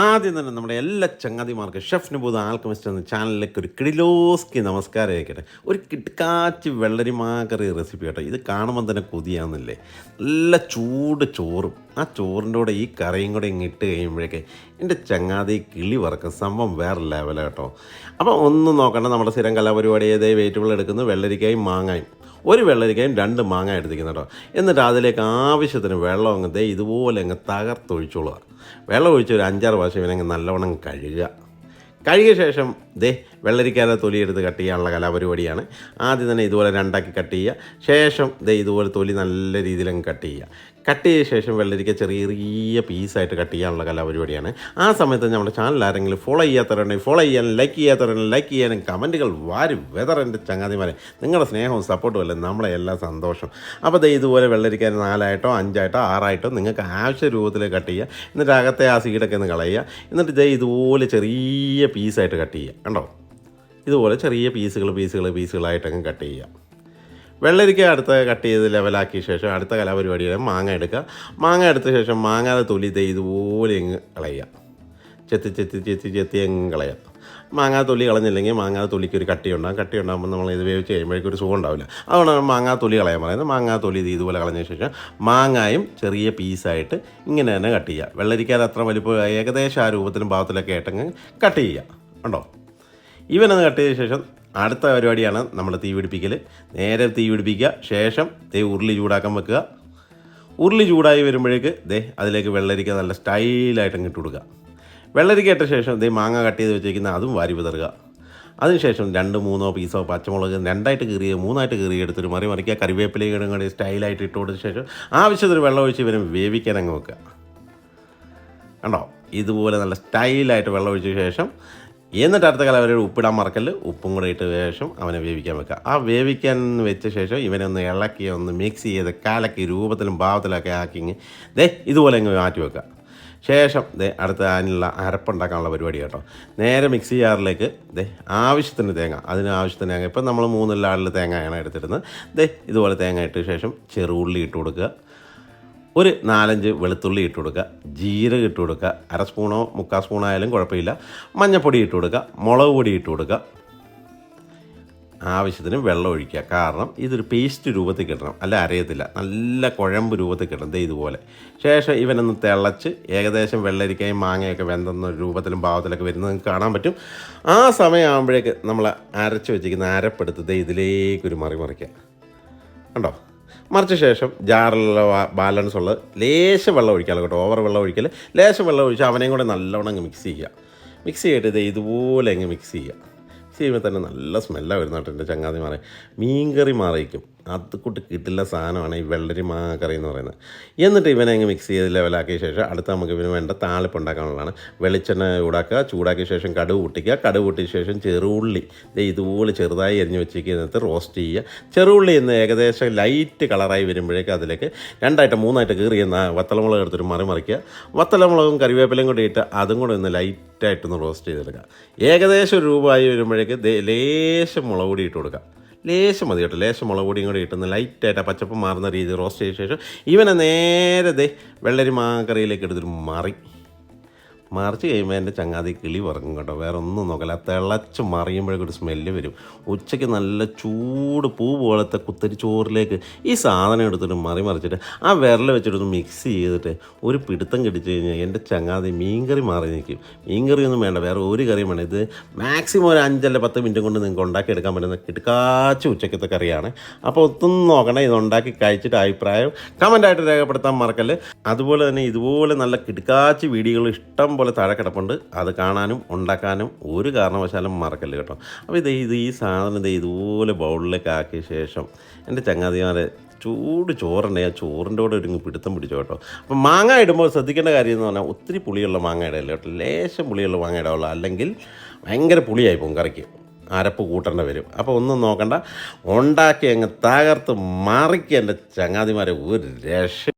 ആദ്യം തന്നെ നമ്മുടെ എല്ലാ ചങ്ങാതിമാർക്കും ഷെഫ് നബൂദ് ആൽക്കമിസ്റ്റ് എന്ന ചാനലിലേക്ക് ഒരു കിടിലോസ്കി നമസ്കാരം അയക്കട്ടെ ഒരു കിടക്കാച്ചി വെള്ളരിമാകറി റെസിപ്പി കേട്ടോ. ഇത് കാണുമ്പോൾ തന്നെ കൊതിയാവുന്നില്ലേ? നല്ല ചൂട് ചോറും. ആ ചോറിന്റെ കൂടെ ഈ കറിയും കൂടെ ഇങ്ങ് ഇട്ട് കഴിയുമ്പോഴേക്ക് എന്റെ ചങ്ങാതി കിളി വറക്കും. സംഭവം വേറെ ലെവലാണ് കേട്ടോ. അപ്പോൾ ഒന്നും നോക്കണ്ട നമ്മുടെ സ്ഥിരം കലാപരിപാടി ഏതേ? വെജിറ്റബിൾ എടുക്കുന്നു വെള്ളരിക്കായും മാങ്ങായും. ഒരു വെള്ളരിക്കയും രണ്ട് മാങ്ങ എടുത്തിരിക്കുന്നു കേട്ടോ. എന്നിട്ട് അതിലേക്ക് ആവശ്യത്തിന് വെള്ളം അങ്ങ് ദേ ഇതുപോലെ അങ്ങ് തകർത്തൊഴിച്ചോളുക വെള്ളം ഒഴിച്ച് ഒരു അഞ്ചാറ് പ്രാവശ്യം ഇവനങ്ങ് നല്ലവണ്ണം കഴുകുക. കഴുകിയ ശേഷം ദേ വെള്ളരിക്കാതെ തൊലിയെടുത്ത് കട്ട് ചെയ്യാനുള്ള കലാപരിപാടിയാണ്. ആദ്യം തന്നെ ഇതുപോലെ രണ്ടാക്കി കട്ട് ചെയ്യുക. ശേഷം ദേ ഇതുപോലെ തൊലി നല്ല രീതിയിൽ അങ്ങ് കട്ട് ചെയ്യുക. കട്ട് ചെയ്ത ശേഷം വെള്ളരിക്ക ചെറിയ ചെറിയ പീസായിട്ട് കട്ട് ചെയ്യാനുള്ള കലാപരിപാടിയാണ്. ആ സമയത്ത് നമ്മുടെ ചാനൽ ആരെങ്കിലും ഫോളോ ചെയ്യാത്തവരുണ്ടെങ്കിൽ ഫോളോ ചെയ്യാനും ലൈക്ക് ചെയ്യാത്തവരുണ്ടെങ്കിൽ ലൈക്ക് ചെയ്യാനും കമന്റുകൾ വാരി വെതർ എന്റെ ചങ്ങാതിമാരെ. നിങ്ങളുടെ സ്നേഹവും സപ്പോർട്ടും അല്ലേ? നമ്മളെ എല്ലാ സന്തോഷം അപ്പോൾ ദേ ഇതുപോലെ വെള്ളരിക്കാൻ നാലായിട്ടോ അഞ്ചായിട്ടോ ആറായിട്ടോ നിങ്ങൾക്ക് ആവശ്യ രൂപത്തിൽ കട്ട് ചെയ്യുക. എന്നിട്ട് അകത്തെ ആ സീഡൊക്കെ ഒന്ന് കളയുക. എന്നിട്ട് ദേ ഇതുപോലെ ചെറിയ പീസായിട്ട് കട്ട് ചെയ്യുക. കണ്ടോ? ഇതുപോലെ ചെറിയ പീസുകൾ പീസുകൾ പീസുകളായിട്ടങ്ങ് കട്ട് ചെയ്യുക വെള്ളരിക്ക അടുത്ത കട്ട് ചെയ്ത് ലെവലാക്കിയ ശേഷം അടുത്ത കലാപരിപാടിയുടെ മാങ്ങ എടുക്കുക. മാങ്ങ എടുത്ത ശേഷം മാങ്ങാതെ തൊലി ദേ ഇതുപോലെ അങ്ങ് കളയുക ചെത്തി ചെത്തി ചെത്തി ചെത്തി അങ്ങ് കളയുക മാങ്ങാ തൊലി കളഞ്ഞില്ലെങ്കിൽ മാങ്ങാ തൊലിക്ക് ഒരു കട്ടി ഉണ്ടാകും കട്ടി ഉണ്ടാകുമ്പോൾ നമ്മൾ ഇത് വേവിച്ച് കഴിയുമ്പോഴേക്കും ഒരു സുഖം ഉണ്ടാവില്ല. അതുകൊണ്ടാണ് മാങ്ങാ തൊലി കളയാൻ പറയുന്നത് മാങ്ങാ തൊലി ഇത് ഇതുപോലെ കളഞ്ഞ ശേഷം മാങ്ങായും ചെറിയ പീസായിട്ട് ഇങ്ങനെ തന്നെ കട്ട് ചെയ്യുക. വെള്ളരിക്കാതെ അത്ര വലിപ്പം ഏകദേശം ആ രൂപത്തിലും ഭാവത്തിലൊക്കെ ആയിട്ടങ്ങ് കട്ട് ചെയ്യുക. ഉണ്ടോ? ഇവനൊന്ന് കട്ട് ചെയ്ത ശേഷം അടുത്ത പരിപാടിയാണ് നമ്മൾ തീ പിടിപ്പിക്കൽ. നേരെ തീ പിടിപ്പിക്കുക ശേഷം ദേ ഉരുളി ചൂടാക്കാൻ വെക്കുക. ഉരുളി ചൂടായി വരുമ്പോഴേക്ക് ദേ അതിലേക്ക് വെള്ളരിക്ക നല്ല സ്റ്റൈലായിട്ട് ഇട്ട് കൊടുക്കുക. വെള്ളരിക്ക ഇട്ട ശേഷം ദേ മാങ്ങ കട്ട് ചെയ്ത് വെച്ചിരിക്കുന്ന അതും വാരി വിതറുക. അതിനുശേഷം രണ്ട് മൂന്നോ പീസോ പച്ചമുളക് രണ്ടായിട്ട് കീറിയ മൂന്നായിട്ട് കീറി എടുത്തൊരു മറി മറിക്കുക. കറിവേപ്പിലയും കൂടി സ്റ്റൈലായിട്ട് ഇട്ട് കൊടുത്ത ശേഷം ആവശ്യത്തിന് വെള്ളം ഒഴിച്ച് ഇവരും വേവിക്കാൻ അങ്ങ് വെക്കുക. കണ്ടോ? ഇതുപോലെ നല്ല സ്റ്റൈലായിട്ട് വെള്ളം ഒഴിച്ച ശേഷം എന്നിട്ട് അടുത്ത കാലം അവരോട് ഉപ്പിടാൻ മറക്കൽ ഉപ്പും കൂടെ ഇട്ട് ശേഷം അവനെ വേവിക്കാൻ വെക്കുക. ആ വേവിക്കാൻ വെച്ച ശേഷം ഇവനെ ഒന്ന് ഇളക്കി ഒന്ന് മിക്സ് ചെയ്ത് കലക്കി രൂപത്തിലും ഭാവത്തിലൊക്കെ ആക്കി ഇങ്ങ് ദേ ഇതുപോലെ അങ്ങ് മാറ്റി വെക്കുക. ശേഷം ദേ അടുത്ത അതിനുള്ള അരപ്പുണ്ടാക്കാനുള്ള പരിപാടി കേട്ടോ. നേരെ മിക്സി ജാറിലേക്ക് ദേ ആവശ്യത്തിന് തേങ്ങ. അതിന് ആവശ്യത്തിന് തേങ്ങ. ഇപ്പം നമ്മൾ മൂന്ന് ആളിൽ തേങ്ങയാണ് എടുത്തിരുന്നത് ദേ ഇതുപോലെ തേങ്ങ ഇട്ട ശേഷം ചെറുള്ളി ഇട്ട് കൊടുക്കുക. ഒരു നാലഞ്ച് വെളുത്തുള്ളി ഇട്ട് കൊടുക്കുക ജീരകം ഇട്ട് കൊടുക്കുക അര സ്പൂണോ മുക്കാൽ സ്പൂണായാലും കുഴപ്പമില്ല. മഞ്ഞൾപ്പൊടി ഇട്ട് കൊടുക്കുക മുളക് പൊടി ഇട്ട് കൊടുക്കുക. ആവശ്യത്തിന് വെള്ളം ഒഴിക്കുക. കാരണം ഇതൊരു പേസ്റ്റ് രൂപത്തിൽ കിട്ടണം. അല്ല അറിയത്തില്ല. നല്ല കുഴമ്പ് രൂപത്തിൽ കിട്ടണം. ദേ ഇതുപോലെ. ശേഷം ഇവനൊന്ന് തിളച്ച് ഏകദേശം വെള്ളരിക്കയും മാങ്ങയൊക്കെ വെന്തെന്ന രൂപത്തിലും ഭാവത്തിലൊക്കെ വരുന്നത് നിങ്ങൾക്ക് കാണാൻ പറ്റും. ആ സമയമാകുമ്പോഴേക്ക് നമ്മൾ അരച്ച് വെച്ചിരിക്കുന്ന അരപ്പെടുത്ത് ദേ ഇതിലേക്കൊരു മറി മറിക്കുക. കണ്ടോ? മറിച്ച ശേഷം ജാറിലുള്ള ബാലൻസ് ഉള്ളത് ലേശം വെള്ളം ഒഴിക്കാമല്ലോ കേട്ടോ. ഓവർ വെള്ളം ഒഴിക്കൽ ലേശം വെള്ളം ഒഴിച്ച് അവനെയും കൂടെ നല്ലവണ്ണം അങ്ങ് മിക്സ് ചെയ്യുക. മിക്സ് ചെയ്തിട്ട് ഇത് ഇതുപോലെ അങ്ങ് മിക്സ് ചെയ്യുക. മിക്സ് ചെയ്യുമ്പോൾ തന്നെ നല്ല സ്മെല്ലാണ് വരുന്നതായിട്ട് എന്റെ ചങ്ങാതി മാറി മീൻകറി മാറിയിരിക്കും. അത് കൂട്ട് കിട്ടില്ല സാധനമാണ് ഈ വെള്ളരി മാങ്ങ കറി എന്ന് പറയുന്നത്. എന്നിട്ട് ഇവനെ അങ്ങ് മിക്സ് ചെയ്ത് ലെവലാക്കിയ ശേഷം അടുത്ത നമുക്ക് ഇവന് വേണ്ട താളിപ്പ് ഉണ്ടാക്കാനുള്ളതാണ്. വെളിച്ചെണ്ണ ചൂടാക്കുക ചൂടാക്കിയ ശേഷം കടുവ് പൊട്ടിക്കുക കടുക് പൊട്ടിയ ശേഷം ചെറുള്ളി. ഇതുപോലെ ചെറുതായി എരിഞ്ഞ് വെച്ചിരിക്കുന്നത് റോസ്റ്റ് ചെയ്യുക. ചെറുള്ളി എന്ന് ഏകദേശം ലൈറ്റ് കളറായി വരുമ്പോഴേക്ക് അതിലേക്ക് രണ്ടായിട്ട് മൂന്നായിട്ട് കീറി എന്ന വത്തലമുളക് എടുത്തിട്ട് മറി മറിക്കുക. വത്തലമുളകും കറിവേപ്പിലയും കൂടി ഇട്ട് അതും കൂടെ ഒന്ന് ലൈറ്റായിട്ടൊന്ന് റോസ്റ്റ് ചെയ്തെടുക്കുക. ഏകദേശം ഒരു ആയി വരുമ്പോഴേക്ക് ലേശം മുളക് പൊടി ഇട്ട് കൊടുക്കുക. ലേശം മതി കേട്ടോ. ലേശം മുളക് പൊടിയും കൂടി ഇട്ടുന്ന ലൈറ്റായിട്ട് ആ പച്ചപ്പ് മാറുന്ന രീതിയിൽ റോസ്റ്റ് ചെയ്ത ശേഷം ഇവനെ നേരത്തെ വെള്ളരി മാങ്ങക്കറിയിലേക്ക് എടുത്തിട്ട് മറി. മറിച്ച് കഴിയുമ്പോൾ എന്റെ ചങ്ങാതി കിളി പറക്കും കേട്ടോ. വേറെ ഒന്നും നോക്കല തിളച്ച് മറിയുമ്പോഴേക്കും ഒരു സ്മെല്ല് വരും. ഉച്ചയ്ക്ക് നല്ല ചൂട് പൂ പോലത്തെ കുത്തരി ചോറിലേക്ക് ഈ സാധനം എടുത്തിട്ട് മറി മറിച്ചിട്ട് ആ വിരൽ വെച്ചിട്ടൊന്ന് മിക്സ് ചെയ്തിട്ട് ഒരു പിടുത്തം കിടിച്ചു കഴിഞ്ഞാൽ എന്റെ ചങ്ങാതി മീൻകറി മാറി നിൽക്കും മീൻകറി ഒന്നും വേണ്ട. വേറെ ഒരു കറിയും വേണ്ട. ഇത് മാക്സിമം ഒരു അഞ്ചല്ല പത്ത് മിനിറ്റ് കൊണ്ട് നിങ്ങൾക്ക് ഉണ്ടാക്കിയെടുക്കാൻ പറ്റുന്ന കിടക്കാച്ച ഉച്ചക്കത്തെ കറിയാണ്. അപ്പോൾ ഒന്നും നോക്കണം ഇത് ഉണ്ടാക്കി കഴിച്ചിട്ട് അഭിപ്രായം കമന്റായിട്ട് രേഖപ്പെടുത്താൻ മറക്കല്ലേ. അതുപോലെ തന്നെ ഇതുപോലെ നല്ല കിടക്കാച്ച് വീഡിയോകൾ ഇഷ്ടം പോലെ താഴെ കിടപ്പുണ്ട്. അത് കാണാനും ഉണ്ടാക്കാനും ഒരു കാരണവശാലും മറക്കല്ല കേട്ടോ. അപ്പോൾ ഇത് ഇത് ഈ സാധനം ഇത് ഇതുപോലെ ബൗളിലേക്ക് ആക്കിയ ശേഷം എന്റെ ചങ്ങാതിമാരെ ചൂട് ചോറുണ്ട് ആ ചോറിന്റെ കൂടെ ഒരു പിടുത്തം പിടിച്ചു കേട്ടോ. അപ്പോൾ മാങ്ങ ഇടുമ്പോൾ ശ്രദ്ധിക്കേണ്ട കാര്യം എന്ന് പറഞ്ഞാൽ ഒത്തിരി പുളിയുള്ള മാങ്ങ ഇടയില്ല കേട്ടോ. ലേശം പുളിയുള്ള മാങ്ങ ഇടാവുള്ളൂ. അല്ലെങ്കിൽ ഭയങ്കര പുളിയായി പോകും കറിക്ക്. അരപ്പ് കൂട്ടേണ്ടി വരും. അപ്പോൾ ഒന്നും നോക്കണ്ട. ഉണ്ടാക്കി അങ്ങ് തകർത്ത് മറിക്കുക എന്റെ ചങ്ങാതിമാരെ ഒരു രക്ഷ